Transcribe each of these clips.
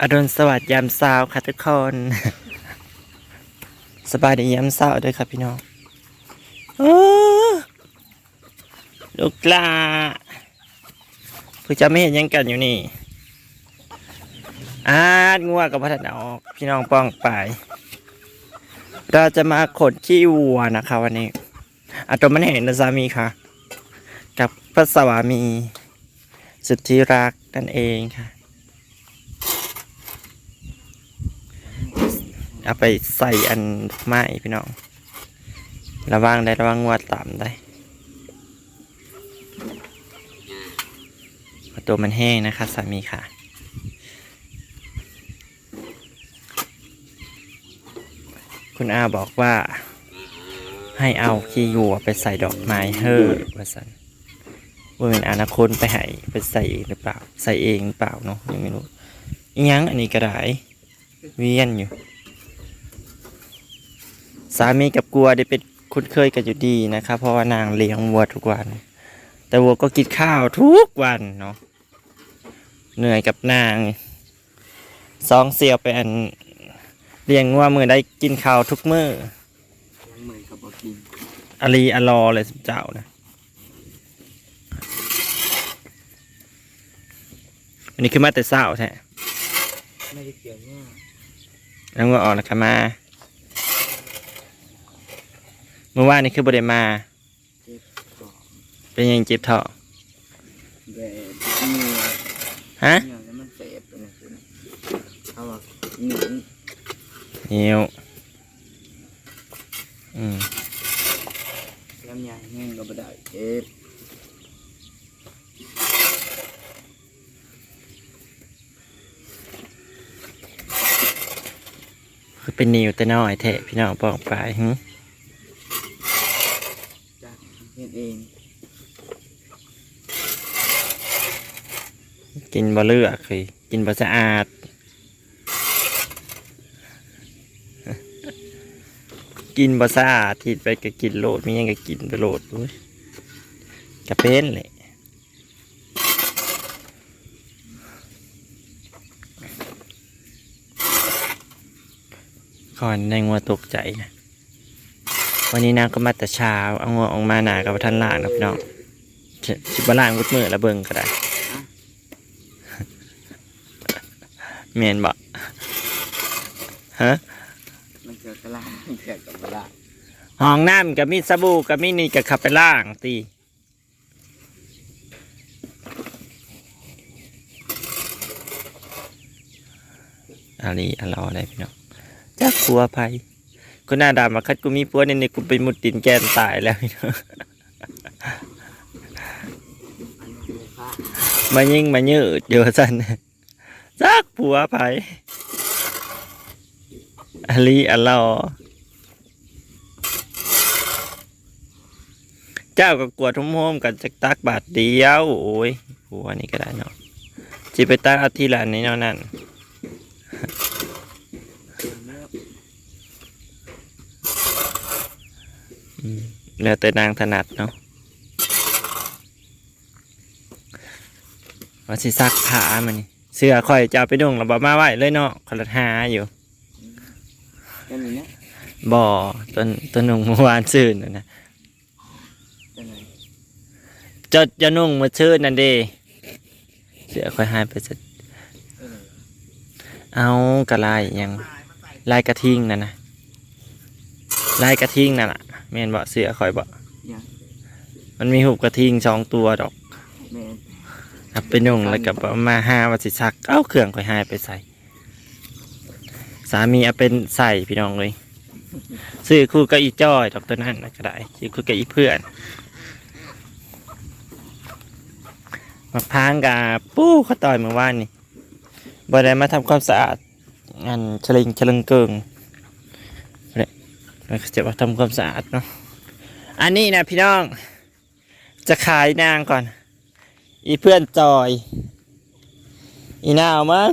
อรุณสวัสดิ์ยามเช้าค่ะทุกคน สบายดียามเช้าด้วยครับพี่น้องอลูกลาผู้จะไม่เห็นยังกันอยู่นี่อาดงัวกับพัฒนาออก พี่น้องป้องไป เราจะมาขนขี้วัวนะคะวันนี้อาตัวมันเห็นนะสามีค่ะ กับพระสวามี สุดที่รักนั่นเองค่ะ เอาไปใส่อันไม้พี่น้อง ระวังได้ระวังงวดต่ำได้ตัวมันแห้งนะคะสามีค่ะคุณอาบอกว่า ให้เอาขี้วัวไปใส่ดอกไม้เฮ้อว่าสันว่าเป็นอนาคตไปให้ไปใส่เองหรือเปล่า ใส่เองหรือเปล่าเนาะยังไม่รู้ยังอันนี้ก็ได้เวียนอยู่ สามีกับกลัวได้เป็นคุ้นเคยกันอยู่ดีนะครับ เพราะว่านางเลี้ยงวัวทุกวัน แต่วัวก็กินข้าวทุกวันเนาะเหนื่อยกับนางสองเสียวไปอันเลี้ยงวัวมือได้กินข้าวทุกมือยังเหมือนกับบอกกินอาลีอลอเลยสมเจ้านะอันนี้คือมาแต่เศร้าแท้ไม่ได้เกี่ยวว่าแล้วก็ออกแล้วก็มา เมื่อวานนี่คือบไดมาเจ็บก่อนเป็นยังเจ็บท้องแต่เหงื่อฮะเหงื่อแล้วมันเสพไปนะคุณเขาบอกเหงื่อนิ้วอืมลำไยแห้งก็ไม่ได้เจ็บคือเป็นนิ้วแต่น้อยแท้พี่น้องบอกไปหึจาก เฮ็ดเอง กินบ่เลือกเคยกินบ่สะอาด กินบ่สะอาดทิดไปก็กินโลดมีหยังก็กินไปโลดอุ้ยกระเป็นเลยก่อนในงัวตกใจนะ วันนี้นางก็มาแต่เช้า เอางัวออกมาหนากับท่านล่างนะพี่น้องสิสิบล่างวุดมือละเบิงก็ได้เมียนบอกฮะมันเกิดกระลามันเกิดกับกระลาห้องน้ำกับมีสบู่กับมีนี่กับขับไปล่างตีอะไรอะไรอะไรพี่น้องจักกลัวภัย ก็น่าด่ามาคัดกูมีปัวเนี่ยนี่กูไปมุดดินแกนตายแล้วพี่น้องอันนี้อผ้ามายิงมายืดเยอะสันจักผัวภัยอลีอะลลอเจ้าก็กวดทุ่มโฮมกันจากตักบาทเดียว โอ้ยผัวนี่ก็ได้เนาะจิไปตักเอาทีละนี้เนาะนั่น เต็มเนื้อ อืม แล้วแต่นางถนัดเนาะว่าสิซักผ้ามันนี่เสื้อข่อยจะเอาไปนุ่งแล้วบอมาไว้เลยเนาะคนละหาอยู่แค่นี้นะบ่อต้นต้นนุ่งเมื่อวานซื่นน่ะนะเป็นไงจะจะนุ่งเมื่อชื่นนั่นเด้เสื้อข่อยหายไปสักเป็นไงเอากระลายยังลายกระทิงนั่นนะลายกระทิงนั่นแหละ แม่นบ่เสื้อข่อยบ่ยังมันมีหูกระทิงสองตัวดอกแม่เอาไปนุ่งแล้วก็เอามาหาว่าสิซัก เอาเครื่องข่อยหายไปใส่ สามีเอาเป็นใส่พี่น้องเลยซื้อคู่กับอีจ้อยดอกตัวนั้นน่ะก็ได้ซื้อคู่กับอีเพื่อนมาพร้างกับปู้เขาต่อยเมื่อวานนี่บ่ได้มาทำความสะอาดงานเฉลิงเฉลิงเกิงเนี่ย เราจะมาทำความสะอาดเนาะอันนี้นะพี่น้อง จะขายนางก่อน อีเพื่อนจอย อีนาวมั้ง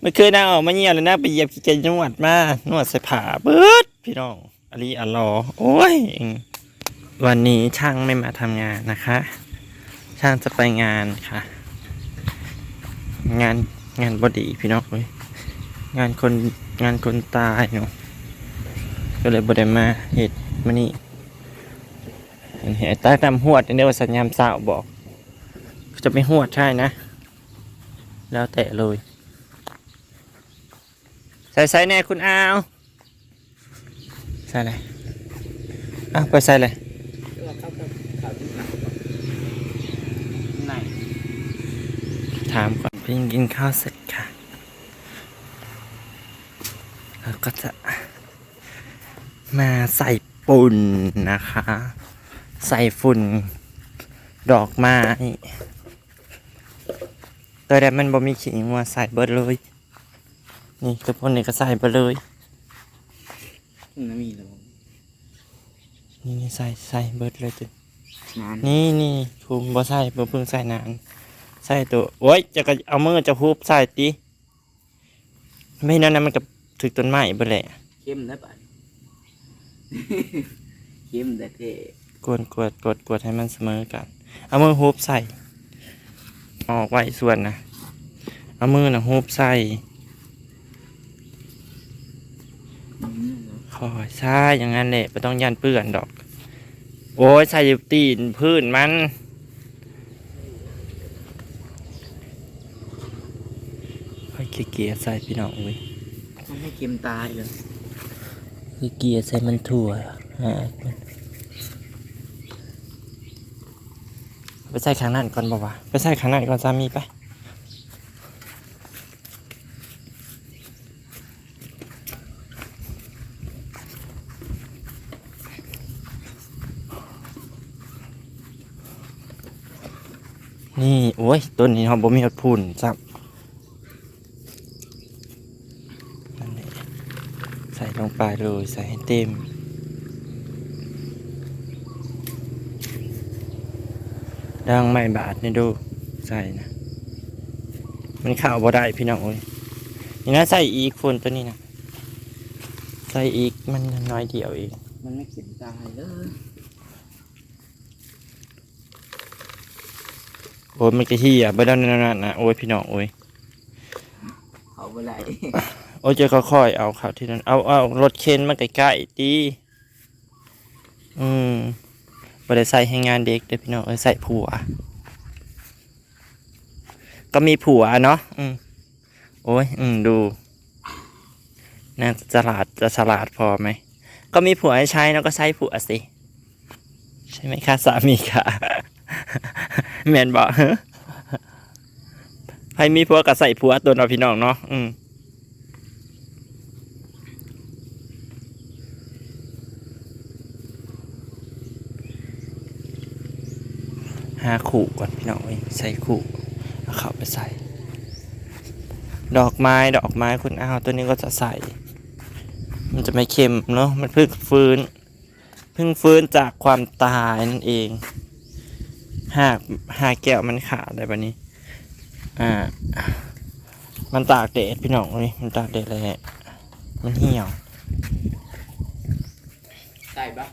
เมื่อคืนนางออกมาเงียบเลยนะไปเหยียบขี้เกียจนวดมานวดใส่ผ้าเบิดพี่น้องอลีอัลลอโอ้ยวันนี้ช่างไม่มาทำงานนะคะ ช่างจะไปงานค่ะ งานงานบอดีพี่น้องเลยงานคนงานคนตายเนาะ ก็เลยบไดมาเหตุมานี่เห็นเหตุใต้ตามหวดอันนี้ว่าสัญญาณสาวบอก จะไม่หวดใช่นะ แล้วแต่เลย ใส่ใส่แน่คุณอาวใส่เลยอ้าวไปใส่เลยถามก่อนเพิ่งกินข้าวเสร็จค่ะ แล้วก็จะ มาใส่ปุ่นนะคะ ใส่ฝุ่น ดอกไม้ตัวแดมันบ่มีขิงมาใส่เบิดเลย นี่ตัวพวกนี้ก็ใส่เบิดเลยน้ำมีแล้วนี่นี่ใส่ใส่เบิดเลยจ้ะนานนี่นี่ภูมิบ่ใส่บ่เพิ่งใส่นาน ใส่ตัวโอ้ยจะก็เอามือจะฮูบใส่ติไม่นั้นนะมันกับถึกต้นไม้เบิดแหละเข้มนะป่ะ เข้มแต่เท่กวนกวดกดกวดให้มันเสมอกัน เอามือฮูบใส่ ออกไว้ส่วนนะ เอามือนะฮูบใส่อืมคอยใช่อย่างนั้นแหละไม่ต้องยันเปื้อนดอก โอ้ยใส่อยู่ตีนพื้นมันค่อยเกลี่ยๆใส่พี่น้องเว้ยมันให้เข้มตายเลย เกลี่ยๆใส่มันถั่วฮะไปใส่ข้างนั้นก่อนบ่าวะไปใส่ข้างนั้นก่อนสามีไปนี่ โอ้ยต้นนี้เราบ่มีหดพุ่นซับนั่นแหละ ใส่ลงไปเลยใส่ให้เต็ม ดังไม่บาทนี่ดูใส่นะ มันเข้าวบ่ได้พี่น้องเอ้ยนี่นะใส่อีกฝุ่นตัวนี้นะใส่อีกมันน้อยเดียวเองมันไม่เข้มตายเลยโอ้ยมันก็เฮียบ่ได้นั่นนะโอ้ยพี่น้องโอ้ยเขาไปไหล โอ้ยจะค่อยๆเอาข่าวที่นั้นเอาเอารถเข็นมาใกล้ๆดีอืมบ่ได้ใส่ให้งานเด็กเด้อพี่น้องเอ้ยใส่ผัว ก็มีผัวเนาะอืมโอ้ยอืมดูน่าจะฉลาดจะฉลาดพอไหม ก็มีผัวให้ใช้เนาะก็ใช้ผัวสิ ใช่ไหมคะสามีค่ะแมนบอกให้มีผัวก็ใส่ผัวตัวเนาพี่น้องเนาะอืม หาขู่ก่อนพี่น้องเอ้ยใส่ขู่เอาเข้าไปใส่ ดอกไม้ดอกไม้คุณอ้าวตัวนี้ก็จะใส่ มันจะไม่เค็มเนาะมันเพิ่งฟื้นเพิ่งฟื้นจากความตายนั่นเองหากหากแก้วมันขาดอะไรแบบนี้ อ่า มันตากแดดพี่น้องเลยมันตากแดดเลยมันเหี่ยวใส่ปะ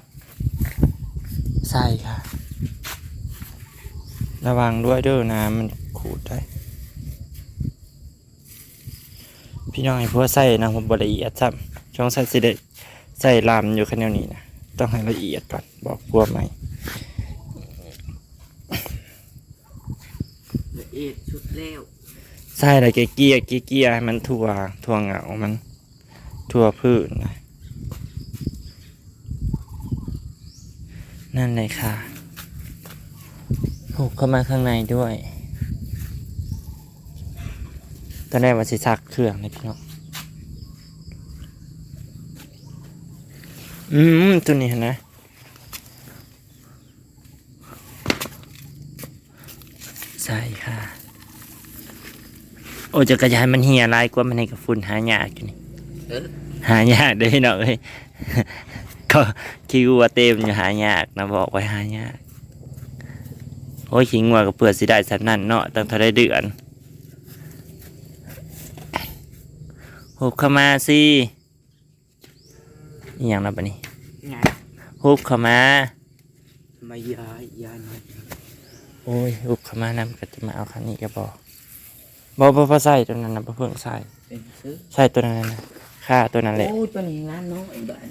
ใส่ค่ะ ระวังด้วยเด้อน้ำมันขูดได้ พี่น้องให้พวกใส่นะผมบละเอียดซ้ำช่องใส่สิได้ใส่ลำอยู่แค่แนวนี้นะต้องให้ละเอียดก่อนบอกพวกไหมละเอียดชุดแล้วใส่อะไรเกลี่ยเกลี่ยเกลี่ยให้มันทั่วทั่วเหงามันทั่วพื้นนะนั่นเลยค่ะ ผูกเข้ามาข้างในด้วย ตอนแรกว่าสิซักเครื่องเลยพี่น้องอืมตัวนี้นะใช่ค่ะ โอ้จะกระยายมันเหี่ยลายกว่ามันในกับฝุ่นหายากอยู่นี่หายากเด้อพี่น้องเอ้ยก็คิวว่าเต็มอยู่หายากนะบอกไว้หายาก โอ้ยขิงว่ากับเปลือกสิได้สันนั่นเนาะตั้งเท่าได้เดือนหุบเข้ามาสิอหย่างนั้นปะนี่ไงหุบเข้ามามายายยายหน่อยโอ้ยหุบเข้ามานำก็จะมาเอาคันนี้ก็บอกบ่บ่บ่ใส่ตัวนั้นนะบ่เพิ่งใส่เป็นซื้อใส่ตัวนั้นนะค่าตัวนั้นแหละโอ้ยตัวนี้ร้านน้องไอ้บ้าน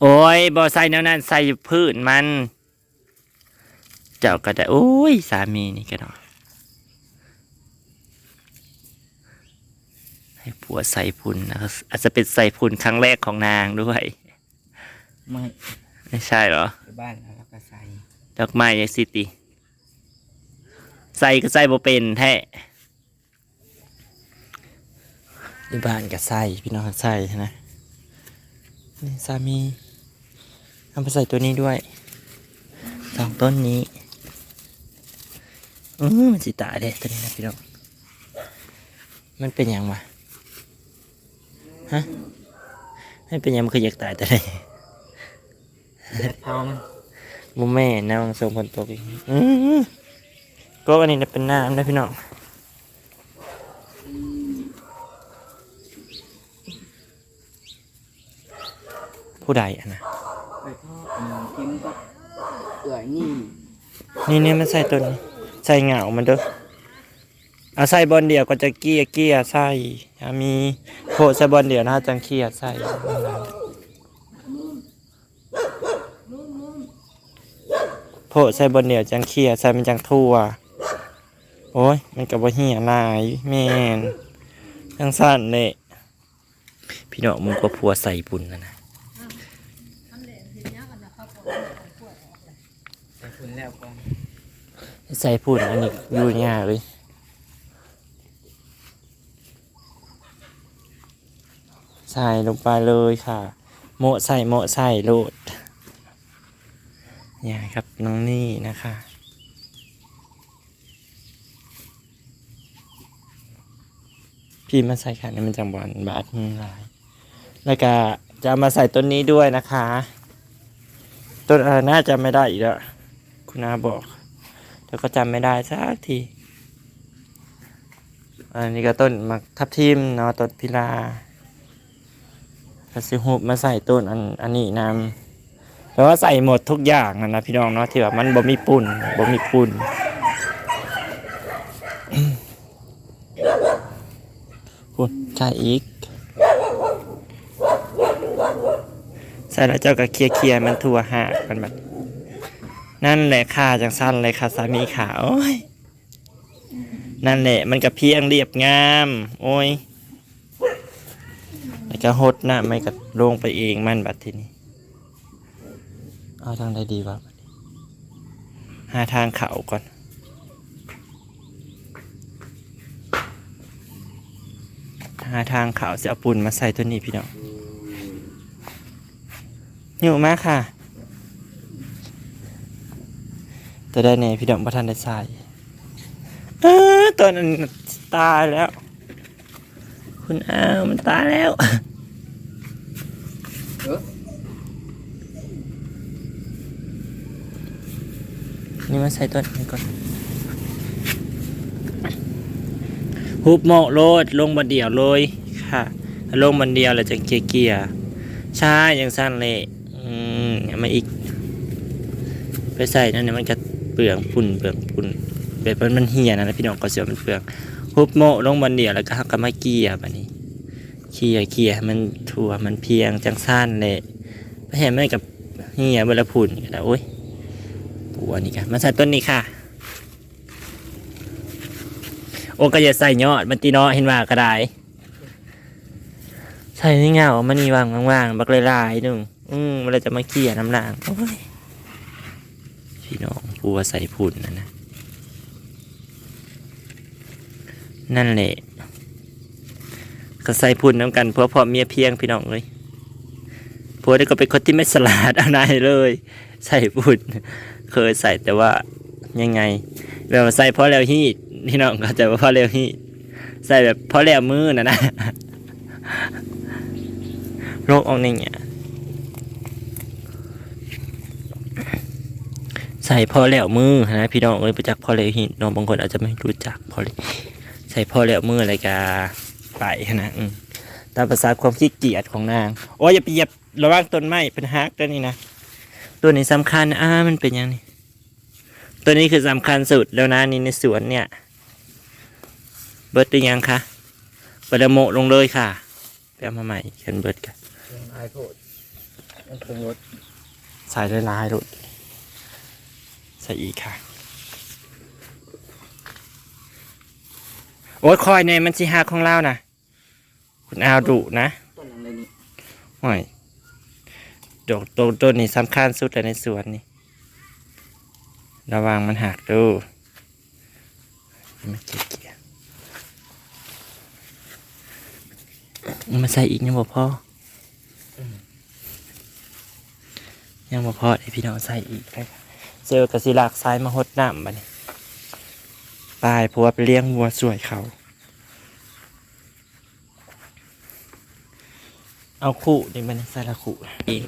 โอ้ยบ่ใส่แนวนั้นใส่พื้นมัน เจ้าก็ได้โอ้ย สามีนี่ก็เนาะให้ผัวใส่พุ่นนะครับอาจจะเป็นใส่พุ่นครั้งแรกของนางด้วย ไม่ไม่ใช่เหรอ ไปบ้านแล้วเราก็ใส่ดอกไม้ยายสิติใส่ก็ใส่บ่เป็นแท้ที่บ้านก็ใส่พี่น้องก็ใส่นะนี่สามีเอาไปใส่ตัวนี้ด้วยสองต้นนี้ อือมันสิตายเด้ตัวนี้นะพี่น้องมันเป็นหยังวะฮะมันเป็นหยังมันคืออยากตายแต่ไหนเท้ามันมุมแม่น้องส่งคนตกอีกอือก็อันนี้น่ะเป็นน้ำนะพี่น้องผู้ใดอะนะไปทอดอืมกินก็เอื่อยนี่นี่เนี่ยมันใส่ตัวนี้ ใส่เหงามันเด้อเอาใส่บอลเดียวก็จะเกี้ยเกี้ยใส่อะมีโพใส่บอลเดียวนะจังเกี้ยใส่โพใส่บอลเดียวจังเกียใส่มันจังทั่ว โอ้ย มันกับว่าเหียลายแม่นจังสั้นเนี่ยพี่น้องมึงก็พัวใส่บุญนะนะ ใส่คุณแล้วก็ ใส่พุ่นอันนี้ยู่ยากเลยใส่ลงไปเลยค่ะ โมใส่โมใส่โลดเนี่ยครับน้องนี่นะคะพี่มาใส่ค่ะนี่มันจังบอลบาทมือลาย แล้วก็จะมาใส่ต้นนี้ด้วยนะคะ ต้นอะไรน่าจะไม่ได้อีกแล้วคุณอาบอก แต่ก็จำไม่ได้สักที อันนี้ก็ต้นมักทับทิมเนาะต้นพิลาก็สิหุบมาใส่ต้นอันอันนี้นำแปลว่าใส่หมดทุกอย่างนะนะพี่น้องเนาะที่แบบมันบ่มีปุ่นบ่มีปุ่นปุ่นใส่อีกใส่แล้วเจ้าก็เคลียร์เคลียร์ๆมันทั่วหากันแบบ นั่นแหละค่ะจังสั้นเลยค่ะสามีขาโอ้ยนั่นแหละ มันก็เพียงเรียบงาม โอ้ยแล้วก็หดหน้าไม่ก็ลงไปเองมันบัดทีนี้เอาทางใดดีวะหาทางเขาก่อนหาทางเขาจะเอาปุ่นมาใส่ตัวนี้พี่น้องอยู่มากค่ะ แต่ได้ในพี่ดอกประทานได้ใส่เออตัวนั้นตายแล้ว คุณอ้าวมันตายแล้วเออนี่มาใส่ตัวนี้ก่อนฮุบโมะโลดลงบันเดียวเลยค่ะ ลงบันเดียวแล้วจะเกียร์เกียใช่ยังสั้นเลยอืมมาอีก ไปใส่นั่นเนี่ยมันจะ เปลืองฝุ่นเปลืองฝุ่นแบบมันมันเหี่ยนะพี่น้องก็เสียมันเปลืองฮุบโมลงบันเดียวแล้วก็หักกมาเกียร์แบบนี้เกียเกียมันทั่วมันเพียงจังสั้นเลยไม่เห็นมันกับเหี่ยเวลาฝุ่นก็ได้โอ้ยปัวนี่ค่ะมาใส่ต้นนี้ค่ะ โอ้ก็จะใส่ยอดมันตีนาะเห็นว่าก็ไดใส่นี่เงามันนี่วางว่างๆบักลายหนึ่งอืมมันเลยจะมาเกี่ยน้ำลางโอ้ย พี่น้องปัวใส่พุ่นนะนะ นั่นแหละก็ใส่พุ่นน้ำกันเพราะพอเมียเพียงพี่น้องเลยผัวนี่ก็เป็นคนที่ไม่สลาดอะไรเลย ใส่พุ่นเคยใส่แต่ว่ายังไง แบบว่าใส่เพราะแล้วฮีดพี่น้องเข้าใจว่าเพราะแล้วฮีดใส่แบบเพราะแล้วมือนะนะโรคออกนี่เนี่ย ส่พอแล้วมือนะพี่น้องเอ้ยไปจักพอแล้วฮีดน้องบางคนอาจจะไม่รู้จักพอเลยใส่พอแล้วมืออะไรกาไปนะตามภาษาความขี้เกียจของนางโอ้ยอย่าไปเหยียบระวังต้นไม้เป็นฮักตัวนี้นะตัวนี้สำคัญอ่ามันเป็นยังนี่ตัวนี้คือสำคัญสุดแล้วนะนี่ในสวนเนี่ยเบิร์ดหรือยังคะเบิร์ดโมลงเลยค่ะไปเอามาใหม่เขียนเบิร์ดกันยังไอโพดมันคงรถใส่ได้ลายๆลูก ใส่อีกค่ะ โอ้ยคอยเนี่ยมันสิหักของเรานะคุณอาวดุนะต้นอะไรนี่ห่วยดอกต้นต้นนี่สำคัญสุดเลยในสวนนี่ ระวังมันหักดูไม่เกี่เกียมาใส่อีกยังบ่พออยังบ่พอเดี๋ยวพี่น้องใส่อีกได้ค่ะ เจอกระสิลากซ้ายมาหดน้ำบัดนี้ปลายเพราะว่าไปเลี้ยงวัวสวยเขา เอาคู่นี่มันใส่ละคู่อีก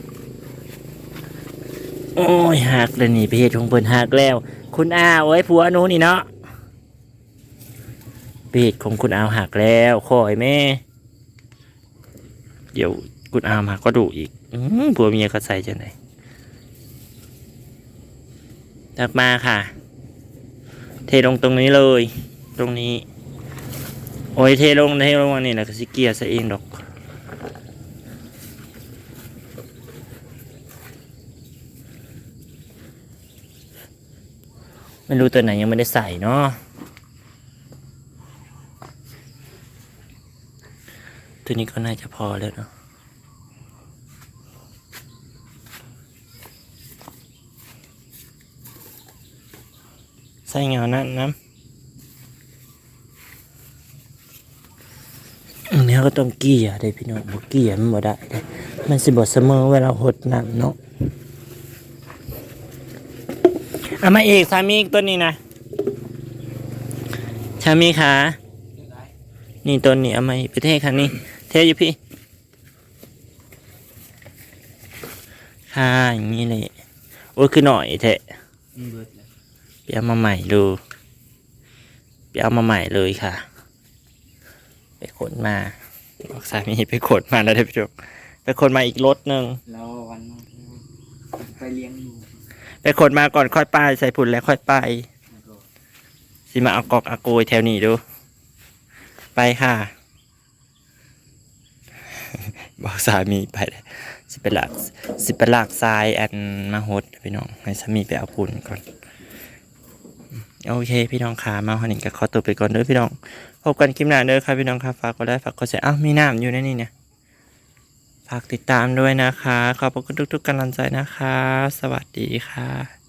โอ้ยหักเลยนี่ปเหตุของเพิ่นหักแล้ว คุณอาโอ้ยผัวหนูนี่เนาะปเหตุของคุณอาหักแล้วคอยแม่ เดี๋ยวคุณอามาก็ดูอีกอผัวเมียก็ใส่จะไหน ตักมาค่ะ เทลงตรงนี้เลย ตรงนี้ โอ้ยเทลงเทลงมานี่นะก็สิเกียร์ซะเองดอกไม่รู้ตัวไหนยังไม่ได้ใส่เนาะตัวนี้ก็น่าจะพอแล้วเนาะ ส่เงานั่นน้ำอันนี้ก็ต้องเกี่ยได้พี่น้องบ่เกี่ยมันบ่ได้เด้มันสิบ่เสมอเวลาหดน้ำเนาะเอามาอีกสามีอีกตัวนี้นะชามีขานี่ตัวนี้เอามาอีกไปเทค่ะนี่เทอยู่พี่ค่ะอย่างนี้เลยโอ้ยคือหน่อยเทะ ไปเอามาใหม่ดูไปเอามาใหม่เลยค่ะ ไปขนมาบอกสามีไปขนมาแล้วได้พี่จบไปขนมาอีกรถหนึ่งแล้ววันนั้นไปเลี้ยงหนูไปขนมาก่อนค่อยไปใส่ผุนแล้วค่อยไปแล้วก็สิมาเอากอกอาโกยแถวนี้ดู ไปค่ะ บอกสามีไปเลยสิไปลากสิไปลากทรายอันมาหดพี่น้องให้สามีไปเอาปุ่นก่อน โอเค พี่น้องขามาหอนิงกับขอตัวไปก่อนเด้อพี่น้อง พบกันคลิปหน้าเด้อครับพี่น้องครับฝากกดไลค์ฝากกดแชร์อ้าวมีน้ำอยู่ในนี่เนี่ยฝากติดตามด้วยนะคะ ขอบคุณทุกๆกำลังใจนะคะ สวัสดีค่ะ